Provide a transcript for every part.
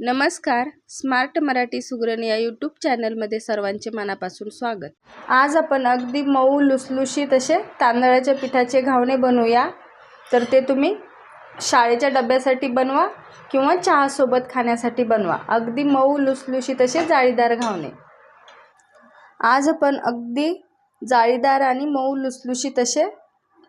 नमस्कार. स्मार्ट मराठी सुगरण या यूट्यूब चॅनलमध्ये सर्वांचे मनापासून स्वागत. आज आपण अगदी मऊ लुसलुशीत असे तांदळाच्या पिठाचे घावणे बनवूया. तर ते तुम्ही शाळेच्या डब्यासाठी बनवा किंवा चहासोबत खाण्यासाठी बनवा. अगदी मऊ लुसलुशीत असे जाळीदार घावणे. आज आपण अगदी जाळीदार आणि मऊ लुसलुशीत असे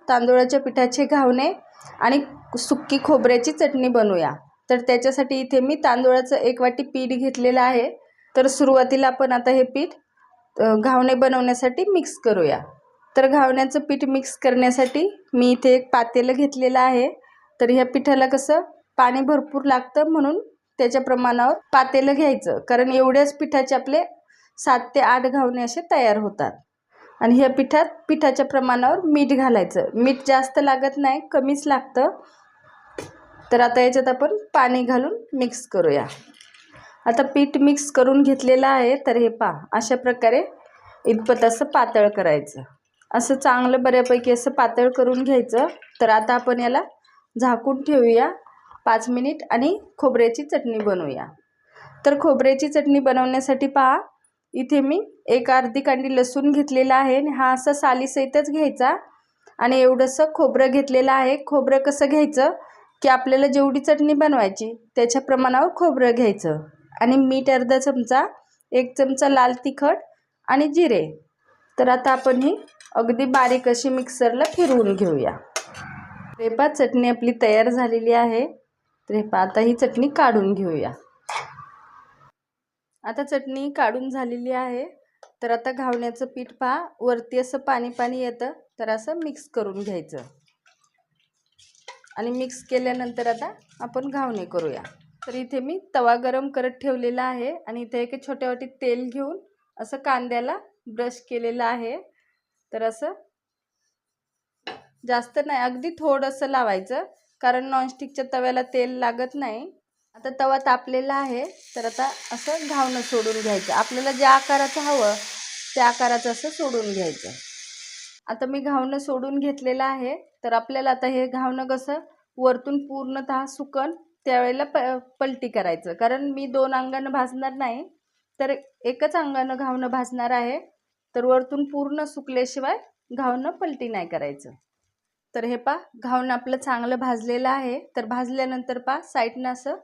तांदूळाच्या पिठाचे घावणे आणि सुक्की खोबऱ्याची चटणी बनवूया. तर त्याच्यासाठी इथे मी तांदूळाचं एक वाटी पीठ घेतलेलं आहे. तर सुरुवातीला आपण आता हे पीठ घावणे बनवण्यासाठी मिक्स करूया. तर घावण्याचं पीठ मिक्स करण्यासाठी मी इथे एक पातेलं घेतलेलं आहे. तर ह्या पिठाला कसं पाणी भरपूर लागतं म्हणून त्याच्या प्रमाणावर पातेलं घ्यायचं. कारण एवढ्याच पिठाचे आपले सात ते आठ घावणे असे तयार होतात. आणि ह्या पिठात पिठाच्या प्रमाणावर मीठ घालायचं. मीठ जास्त लागत नाही कमीच लागतं. तर आता याच्यात आपण पाणी घालून मिक्स करूया. आता पीठ मिक्स करून घेतलेलं आहे तर हे पा अशा प्रकारे इतपत असं पातळ करायचं. असं चांगलं बऱ्यापैकी असं पातळ करून घ्यायचं. तर आता आपण याला झाकून ठेवूया. पाच मिनिट आणि खोबऱ्याची चटणी बनवूया. तर खोबऱ्याची चटणी बनवण्यासाठी पहा इथे मी एक अर्धी कांडी लसूण घेतलेला आहे आणि हा असा सालीसहितच घ्यायचा. आणि एवढंसं खोबरं घेतलेलं आहे. खोबरं कसं घ्यायचं? की आपल्याला जेवढी चटणी बनवायची त्याच्या प्रमाणावर खोबरं घ्यायचं. आणि मीठ अर्धा चमचा एक चमचा लाल तिखट आणि जिरे. तर आता आपण ही अगदी बारीक अशी मिक्सरला फिरवून घेऊया. रेपा चटणी आपली तयार झालेली आहे. रेपा आता ही चटणी काढून घेऊया. आता चटणी काढून झालेली आहे. तर आता घावण्याचं पीठ पहा. वरती असं पाणी पाणी येतं. तर असं मिक्स करून घ्यायचं. आणि मिक्स केल्यानंतर आता आपण घावणे करूया. तर इथे मी तवा गरम करत ठेवलेला आहे आणि इथे एक छोट्या वाटीत तेल घेऊन असं कांद्याला ब्रश केलेलं आहे. तर असं जास्त नाही अगदी थोडंसं लावायचं कारण नॉनस्टिकच्या तव्याला तेल लागत नाही. आता तवा तापलेला आहे तर आता असं घावणं सोडून घ्यायचं. आपल्याला ज्या आकाराचं हवं त्या आकाराचं असं सोडून घ्यायचं. आता मी घावणं सोडून घेतलेलं आहे. तर आपल्याला आता हे घावणं कसं? वरतून पूर्णतः सुकन त्यावेळेला प पलटी करायचं. कारण मी दोन अंगानं भाजणार नाही. तर एकच अंगानं घावणं भाजणार आहे. तर वरतून पूर्ण सुकल्याशिवाय घावणं पलटी नाही करायचं. तर हे पा घावणं आपलं चांगलं भाजलेलं आहे. तर भाजल्यानंतर पा साईडनं असं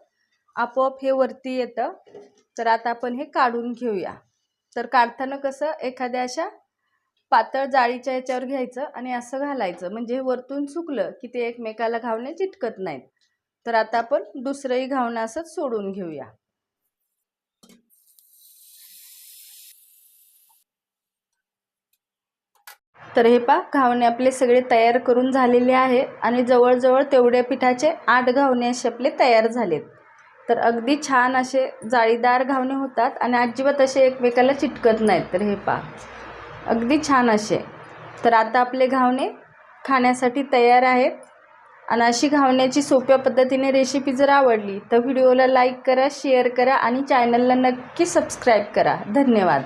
आपोआप हे वरती येतं. तर आता आपण हे काढून घेऊया. तर काढताना कसं एखाद्या अशा पातळ जाळीच्या याच्यावर घ्यायचं आणि असं घालायचं. म्हणजे वरतून सुकलं की ते एकमेकाला घावणे चिटकत नाहीत. तर आता आपण दुसरंही घावणं असंच सोडून घेऊया. तर हे पा घावणे आपले सगळे तयार करून झालेले आहे आणि जवळजवळ तेवढ्या पिठाचे आठ घावणे असे आपले तयार झालेत. तर अगदी छान असे जाळीदार घावणे होतात आणि अजिबात असे एकमेकाला चिटकत नाहीत. तर हे पा अगदी छान असे. तर आता आपले घावणे खाण्यासाठी तयार आहेत. आणि अशी घावण्याची सोप्या पद्धतीने रेसिपी जर आवडली तर व्हिडिओला लाईक करा शेअर करा आणि चॅनलला नक्की सबस्क्राईब करा. धन्यवाद.